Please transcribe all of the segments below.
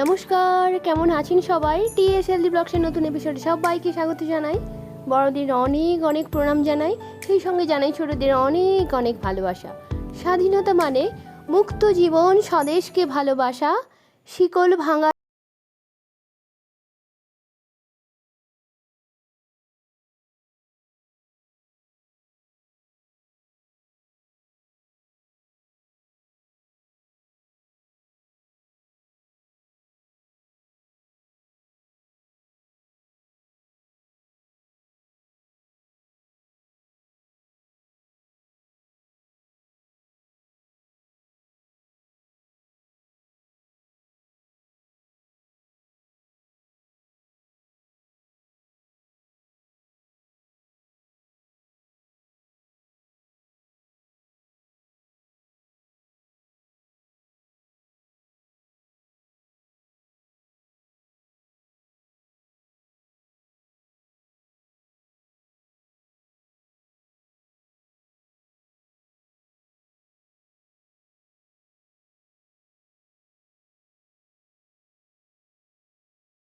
নমস্কার, কেমন আছেন সবাই? টিএসএলডি ব্লগসের নতুন এপিসোডে সবাইকে স্বাগত জানাই। বড়দের অনেক অনেক প্রণাম জানাই, সেই সঙ্গে জানাই ছোটদের অনেক অনেক ভালোবাসা। স্বাধীনতা মানে মুক্ত জীবন, স্বদেশকে ভালোবাসা, শিকল ভাঙা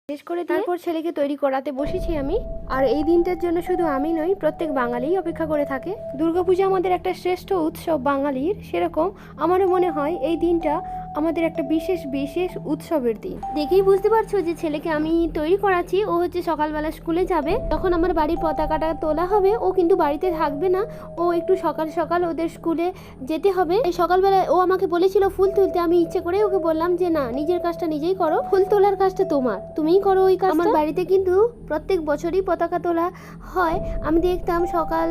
শেষ করে তারপর ছেলেকে তৈরি করাতে বসেছি আমি। আর এই দিনটার জন্য শুধু আমি নই, প্রত্যেক বাঙালিই অপেক্ষা করে থাকে। দুর্গাপূজা আমাদের একটা শ্রেষ্ঠ উৎসব বাঙালির, সেরকম আমারও মনে হয় এই দিনটা আমাদের একটা বিশেষ বিশেষ উৎসবের দিন। দেখেই বুঝতে পারছ যে ছেলেকে আমি তৈরি করাচ্ছি, ও হচ্ছে সকালবেলা স্কুলে যাবে, তখন আমার বাড়ির পতাকাটা তোলা হবে, ও কিন্তু বাড়িতে থাকবে না, ও একটু সকাল সকাল ওদের স্কুলে যেতে হবে। এই সকালবেলা ও আমাকে বলেছিল, ফুল তুলতে। আমি ইচ্ছে করে ওকে বললাম যে, না, নিজের কাজটা নিজেই করো, ফুল তোলার কাজটা তোমার, তুমিই করো ওই কাজ আমার বাড়িতে কিন্তু প্রত্যেক বছরই পতাকা তোলা হয় আমি দেখতাম সকাল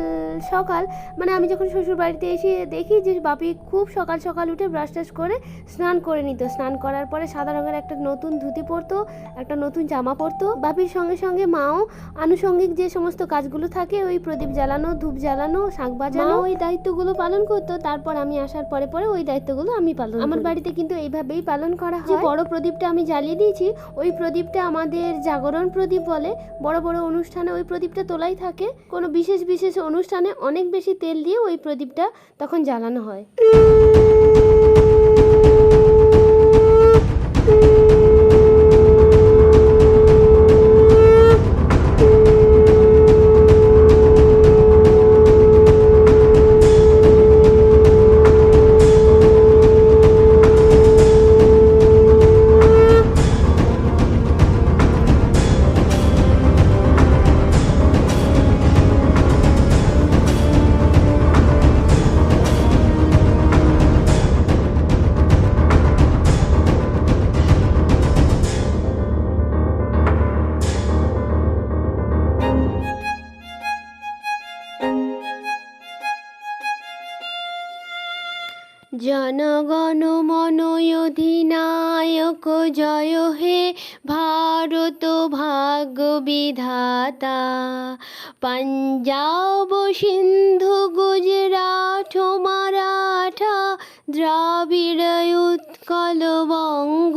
সকাল মানে আমি যখন শ্বশুর বাড়িতে এসে দেখি যে বাপি খুব সকাল সকাল উঠে ব্রাশ টাশ করে স্নান করে নিত। স্নান করার পরে সাদা রঙের একটা নতুন ধুতি পরতো একটা নতুন জামা পরতো। বাপির সঙ্গে সঙ্গে মাও আনুষঙ্গিক যে সমস্ত কাজগুলো থাকে ওই প্রদীপ জ্বালানো ধূপ জ্বালানো শাঁখ বাজানো। ওই দায়িত্বগুলো পালন করতো তারপর আমি আসার পরে পরে ওই দায়িত্বগুলো আমি পালন আমার বাড়িতে কিন্তু এইভাবেই পালন করা হয়। বড় প্রদীপটা আমি জ্বালিয়ে দিয়েছি ওই প্রদীপটা আমাদের জাগরণ প্রদীপ বলে বড় বড় অনুষ্ঠানে ওই প্রদীপটা তোলাই থাকে। কোনো বিশেষ বিশেষ অনুষ্ঠানে অনেক বেশি তেল দিয়ে ওই প্রদীপটা তখন জ্বালানো হয়। জনগণ মন জয় হে ভারত ভাগ্য বিধাতা। পাঞ্জাব সিন্ধু গুজরাট মারাঠা দ্রাবিড় উৎকল বঙ্গ।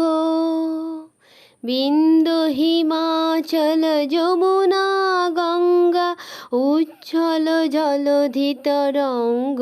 বিন্দু হিমাচল যমুনা গঙ্গা উচ্ছল জলধি তরঙ্গ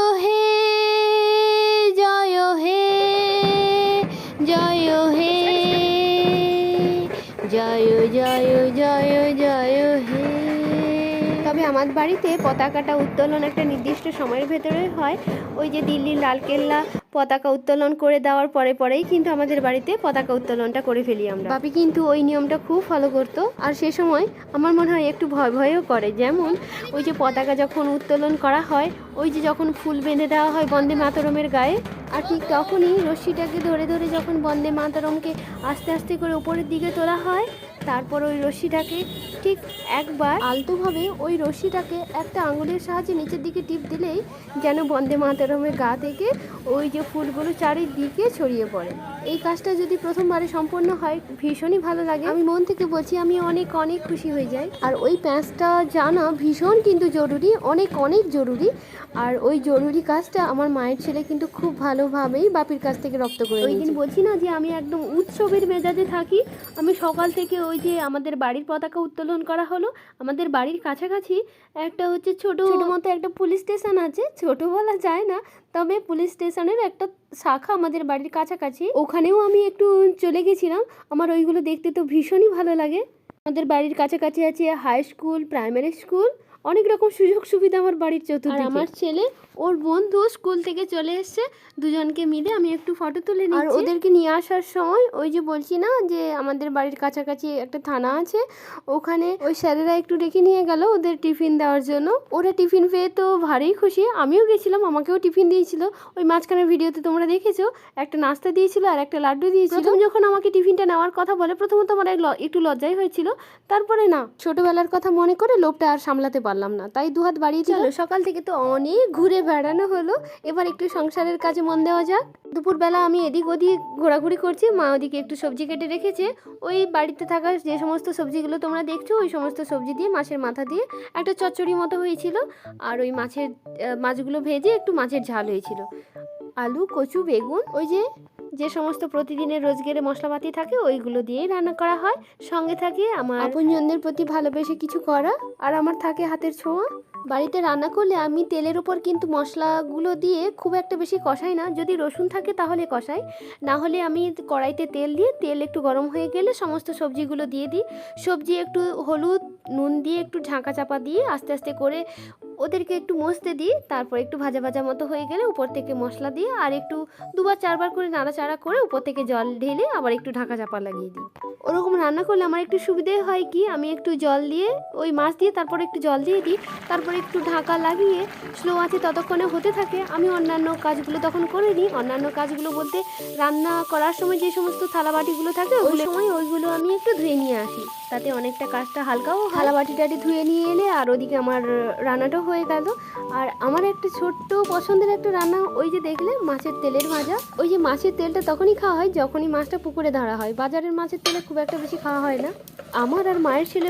বাড়িতে পতাকাটা উত্তোলন একটা নির্দিষ্ট সময়ের ভেতরে হয়। ওই যে দিল্লির লালকেল্লা পতাকা উত্তোলন করে দেওয়ার পরে পরেই কিন্তু আমাদের বাড়িতে পতাকা উত্তোলনটা করে ফেলি আমরা। বাপি কিন্তু ওই নিয়মটা খুব ফলো করতো। আর সে সময় আমার মনে হয় একটু ভয়, ভয়ও করে। যেমন ওই যে পতাকা যখন উত্তোলন করা হয়, ওই যে যখন ফুল বেঁধে দেওয়া হয় বন্দে মাতরমের গায়ে, আর ঠিক তখনই রশ্মিটাকে ধরে ধরে যখন বন্দে মাতরমকে আস্তে আস্তে করে উপরের দিকে তোলা হয়, তারপর ওই রশ্মিটাকে ঠিক একবার আলতোভাবে ওই রশ্মিটাকে একটা আঙুলের সাহায্যে নিচের দিকে টিপ দিলেই যেন বন্দে মাতরমের গা থেকে ওই যে ফুলগুলো চারিদিকে ছড়িয়ে পড়ে। এই কাজটা যদি প্রথমবারে সম্পন্ন হয় ভীষণই ভালো লাগে। আমি মন থেকে বলছি আমি অনেক অনেক খুশি হয়ে যাই। আর ওই প্যাঁচটা জানা ভীষণ কিন্তু জরুরি অনেক অনেক জরুরি। আর ওই জরুরি কাজটা আমার মায়ের ছেলে কিন্তু খুব ভালোভাবেই বাপির কাছ থেকে রক্ত করে ওই দিন বলছি না যে আমি একদম উৎসবের মেজাজে থাকি। আমি সকাল থেকে ওই যে আমাদের বাড়ির পতাকা উত্তোলন করা হলো। আমাদের বাড়ির কাছাকাছি একটা হচ্ছে ছোট ছোট মতো একটা পুলিশ স্টেশন আছে। ছোট বলা যায় না তবে পুলিশ স্টেশনের একটা শাখা আমাদের বাড়ির কাছাকাছি, ওখানেও আমি একটু চলে গেছিলাম। আমার ওইগুলো দেখতে তো ভীষণই ভালো লাগে। আমাদের বাড়ির কাছাকাছি আছে হাই স্কুল প্রাইমারি স্কুল অনেক রকম সুযোগ সুবিধা আমার বাড়ির চতুর্দিকে। আমার ছেলে ওর বন্ধু স্কুল থেকে চলে এসেছে দুজনকে মিলে আমি একটু ফটো তুলে নিই আর ওদেরকে নিয়ে আসার সময় ওই যে বলছি না যে আমাদের বাড়ির কাছাকাছি একটা থানা আছে ওখানে ওই স্যারেরা একটু ডেকে নিয়ে গেল ওদের টিফিন দেওয়ার জন্য। ওরা টিফিন পেয়ে তো ভারী খুশি আমিও গেছিলাম আমাকেও টিফিন দিয়েছিল। ওই মাঝখানের ভিডিওতে তোমরা দেখেছ একটা নাস্তা দিয়েছিল আর একটা লাড্ডু দিয়েছিল। প্রথম যখন আমাকে টিফিনটা নেওয়ার কথা বলে প্রথমত আমার এক একটু লজ্জাই হয়েছিল। তারপরে না ছোটবেলার কথা মনে করে লোভটা আর সামলাতে পারলাম না। তাই দুহাত বাড়িয়ে চলো, সকাল থেকে তো অনেক ঘুরে বেড়ানো হলো। এবার একটু সংসারের কাজে মন দেওয়া যাক। দুপুরবেলা আমি এদিক ওদিক ঘোরাঘুরি করছি, মা ওদিকে একটু সবজি কেটে রেখেছে। ওই বাড়িতে থাকা যে সমস্ত সবজিগুলো তোমরা দেখছ, ওই সমস্ত সবজি দিয়ে, মাছের মাথা দিয়ে একটা চচ্চড়ি মতো হয়েছিল। আর ওই মাছের মাছগুলো ভেজে একটু মাছের ঝাল হয়েছিল। আলু, কচু, বেগুন, ওই যে যে সমস্ত প্রতিদিনের রোজগারে মশলাপাতি থাকে, ওইগুলো দিয়েই রান্না করা হয়। সঙ্গে থাকে আমার আপনজনদের প্রতি ভালোবেসে কিছু করা, আর আমার থাকে হাতের ছোঁয়া। বাড়িতে রান্না করলে আমি তেলের উপর কিন্তু মশলাগুলো দিয়ে খুব একটা বেশি কষাই না। যদি রসুন থাকে তাহলে কষাই, না হলে আমি কড়াইতে তেল দিয়ে, তেল একটু গরম হয়ে গেলে সমস্ত সবজিগুলো দিয়ে দিই। সবজি একটু হলুদ, নুন দিয়ে একটু ঢাকা চাপা দিয়ে আস্তে আস্তে করে ওদেরকে একটু মসতে দিই তারপর একটু ভাজা ভাজা মতো হয়ে গেলে উপর থেকে মশলা দিয়ে আর একটু দুবার চারবার করে নাড়াচাড়া করে উপর থেকে জল ঢেলে আবার একটু ঢাকা চাপা লাগিয়ে দিই। ওরকম রান্না করলে আমার একটু সুবিধে হয় কি আমি একটু জল দিয়ে ওই মাছ দিয়ে তারপর একটু জল দিয়ে দিই তারপর একটু ঢাকা লাগিয়ে স্লো আছে ততক্ষণে হতে থাকে। আমি অন্যান্য কাজগুলো তখন করে নিই অন্যান্য কাজগুলো বলতে রান্না করার সময় যে সমস্ত থালা বাটিগুলো থাকে ওই সময় ওইগুলো আমি একটু ধুয়ে নিয়ে আসি। তাতে অনেকটা কাজটা হালকাও হয়। থালা বাটি টাটি ধুয়ে নিয়ে এলে আর ওদিকে আমার রান্নাটাও হয়ে গেল। আর আমার একটা ছোট্ট পছন্দের একটা রান্না ওই যে দেখলে, মাছের তেলের ভাজা। ওই যে মাছের তেলটা তখনই খাওয়া হয়, যখনই মাছটা পুকুরে ধরা হয়। বাজারের মাছের তেলে খুব একটা বেশি খাওয়া হয় না। আমার আর মায়ের ছেলে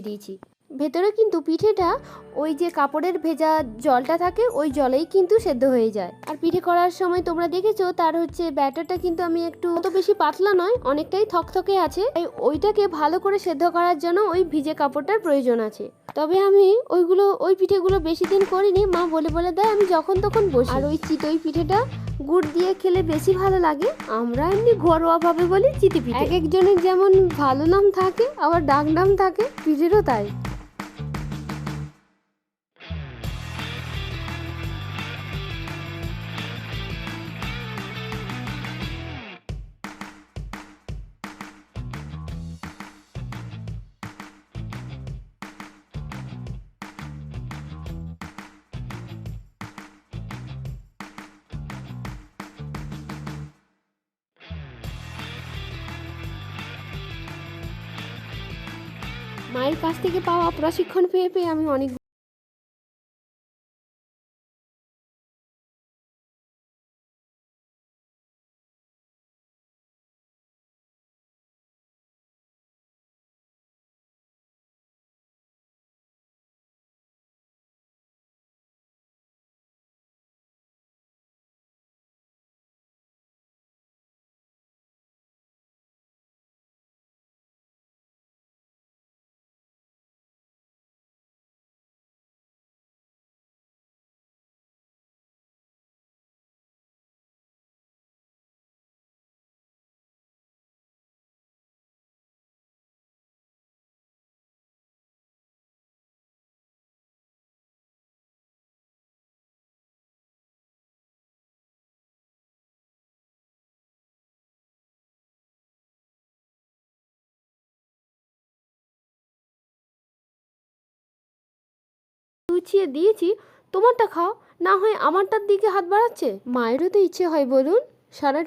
দিয়েছি। ভেতরে কিন্তু পিঠেটা ওই যে কাপড়ের ভেজা জলটা থাকে, ওই জলেই কিন্তু সেদ্ধ হয়ে যায়। আর পিঠে করার সময় তোমরা দেখেছ, তার হচ্ছে ব্যাটারটা কিন্তু আমি একটু অত বেশি পাতলা নয়, অনেকটাই থকথকে আছে। তাই ওইটাকে ভালো করে সেদ্ধ করার জন্য ওই ভিজে কাপড়টার প্রয়োজন আছে। তবে আমি ওইগুলো, ওই পিঠেগুলো বেশি দিন করিনি, মা বলে বলে দেয়, আমি যখন তখন বসি। আর ওই চিতই পিঠেটা গুড় দিয়ে খেলে বেশি ভালো লাগে। আমরা এমনি ঘরোয়াভাবে বলি চিটি পিঠে এক একজনের যেমন ভালো নাম থাকে, আবার ডাক নাম থাকে, পিঠেরও তাই। মায়ের কাছ থেকে পাওয়া প্রশিক্ষণ পেয়ে পেয়ে আমি অনেক গুছিয়ে দিয়েছি, তোমারটা খাও। না হয় আমারটার দিকে হাত বাড়াচ্ছে? মায়েরও তো ইচ্ছে হয়, বলুন। সারা